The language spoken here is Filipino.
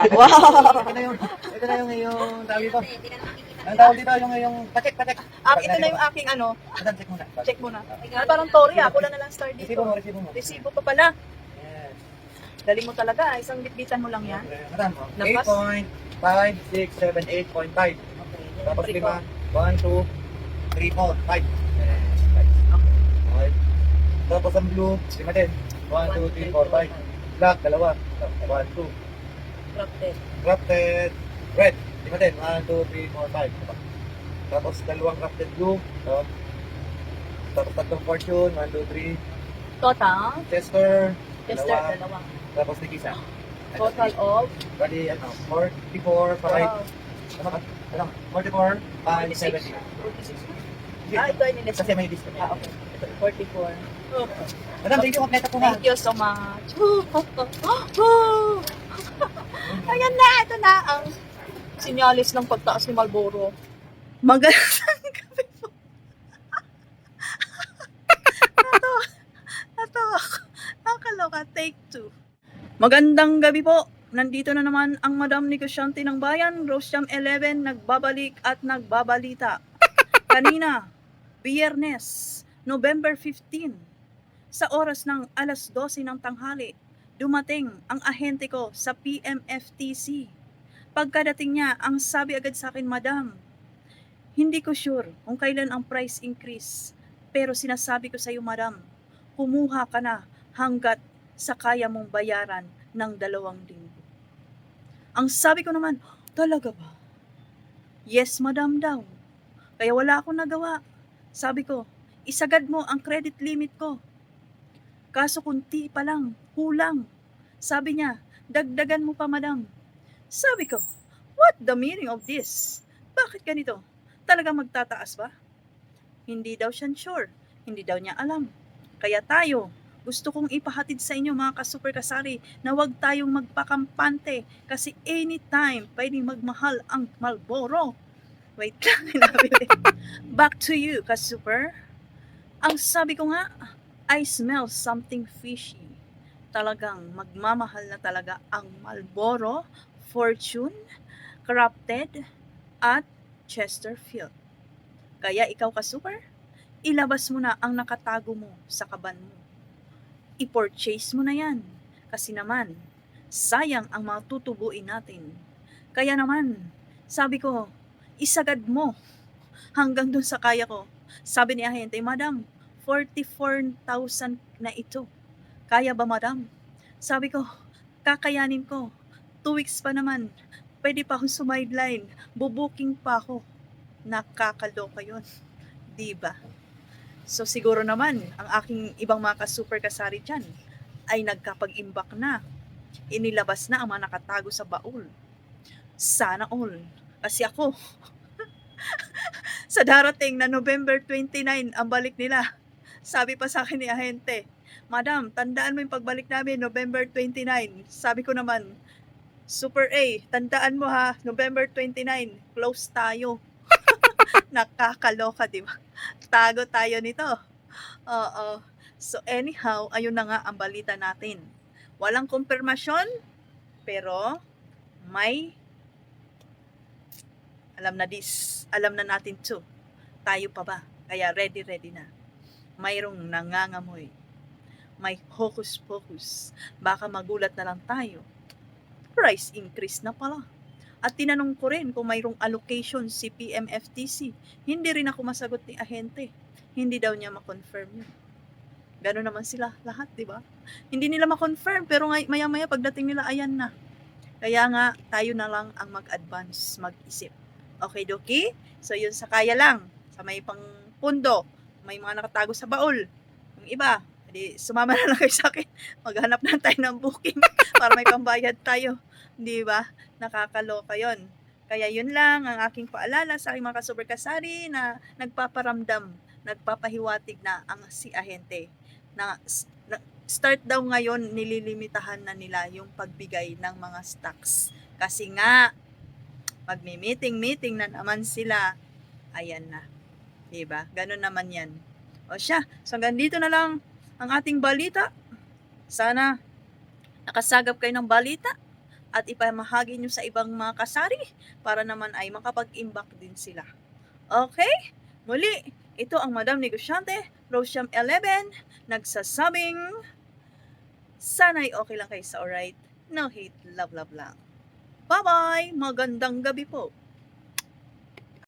Wow! Ito na yung, ito na yung yung tawag dito. Ang tawag dito yung yung patek, patek. Ah, ito na yung aking ano. Madam, check muna. Check muna. Ah, parang Tori ah. Kulang na lang star Resibo mo, dito. resibo mo. Resibo pa pala. Yes. Galing mo talaga. ah. Isang bitbitan mo lang yan. Madam, Lampas? 8.5, 6, 7, 8.5. Tapos lima, 1, 2, 3, 4, 5. Okay. Tapos ang blue, lima din. 1, 2, 3, 4, 5. Black, dalawa. 1, 2. Crafted. Crafted red. Lima din. 1, 2, 3, 4, 5. Tapos dalawang crafted blue. So, tapos tatlong fortune. 1, 2, 3. Total. Tester. Tester, Dalawa. dalawa. Tapos tigisa. Total of. Bali, ano, 44, 5. Wow. Ano? Ano? 44, 5, 46. 70. Ah, ito ay nilis. Kasi may discount. Ah, okay. 44. Madam, thank you. Kompleto po ha. Thank you so much. Ayan na, ito na ang sinyalis ng pagtaas ni Malboro. Magandang gabi po. Natawa. Natawa ako. Nakakaloka. Take two. Magandang gabi po. Nandito na naman ang Madam Negosyante ng Bayan, Rosjam 11, nagbabalik at nagbabalita. Kanina, Biyernes, November 15, sa oras ng alas 12 ng tanghali, dumating ang ahente ko sa PMFTC. Pagkadating niya, ang sabi agad sa akin, Madam, hindi ko sure kung kailan ang price increase. Pero sinasabi ko sa iyo, Madam, kumuha ka na hanggat sa kaya mong bayaran ng dalawang linggo. Ang sabi ko naman, talaga ba? Yes, Madam daw. Kaya wala akong nagawa. Sabi ko, isagad mo ang credit limit ko. Kaso kunti pa lang, kulang. Sabi niya, dagdagan mo pa madam. Sabi ko, what the meaning of this? Bakit ganito? Talagang magtataas ba? Hindi daw siya sure. Hindi daw niya alam. Kaya tayo, gusto kong ipahatid sa inyo mga kasuper kasari na huwag tayong magpakampante kasi anytime pwedeng magmahal ang Malboro. Wait lang. Back to you, kasuper. Ang sabi ko nga, I smell something fishy. Talagang magmamahal na talaga ang Marlboro, Fortune, Crafted, at Chesterfield. Kaya ikaw ka super, ilabas mo na ang nakatago mo sa kaban mo. I-purchase mo na yan. Kasi naman, sayang ang mga tutubuin natin. Kaya naman, sabi ko, isagad mo hanggang dun sa kaya ko. Sabi ni ahente, Madam, 44,000 na ito. Kaya ba, madam? Sabi ko, kakayanin ko. Two weeks pa naman. Pwede pa akong sumideline. Bubuking pa ako. Nakakaloka yun. Di ba? So siguro naman, ang aking ibang mga ka-super kasari dyan ay nagkapag-imbak na. Inilabas na ang mga nakatago sa baul. Sana all. Kasi ako, sa darating na November 29 ang balik nila. Sabi pa sa akin ni ahente, Madam, tandaan mo yung pagbalik namin November 29. Sabi ko naman, Super A, tandaan mo ha, November 29, close tayo. Nakakaloka, di ba? Tago tayo nito. Oo. So anyhow, ayun na nga ang balita natin. Walang kumpirmasyon, pero may alam na this, alam na natin to. Tayo pa ba? Kaya ready, ready na. Mayroong nangangamoy. May hocus-pocus. Baka magulat na lang tayo. Price increase na pala. At tinanong ko rin kung mayroong allocation si PMFTC. Hindi rin ako masagot ni ahente. Hindi daw niya ma-confirm yun. Gano'n naman sila lahat, di ba? Hindi nila ma-confirm, pero maya-maya pagdating nila, ayan na. Kaya nga, tayo na lang ang mag-advance, mag-isip. Okay, Doki? So, yun sa kaya lang. Sa may pang pundo. May mga nakatago sa baul. Yung iba, edi, sumama na lang kayo sa akin. Maghanap na tayo ng booking para may pambayad tayo. Di ba? Nakakaloka yon. Kaya yun lang ang aking paalala sa aking mga kasuper kasari na nagpaparamdam, nagpapahiwatig na ang si ahente na, na start daw ngayon nililimitahan na nila yung pagbigay ng mga stocks. Kasi nga, magmi-meeting-meeting na naman sila. Ayan na. Diba? Ganun naman yan. O siya, so hanggang dito na lang ang ating balita. Sana nakasagap kayo ng balita. at ipamahagi nyo sa ibang mga kasari para naman ay makapag-imbak din sila. Okay? Muli, ito ang Madam Negosyante, Rosiam 11, nagsasabing, sana'y okay lang kayo sa alright. No hate, love, love lang. Bye-bye! Magandang gabi po!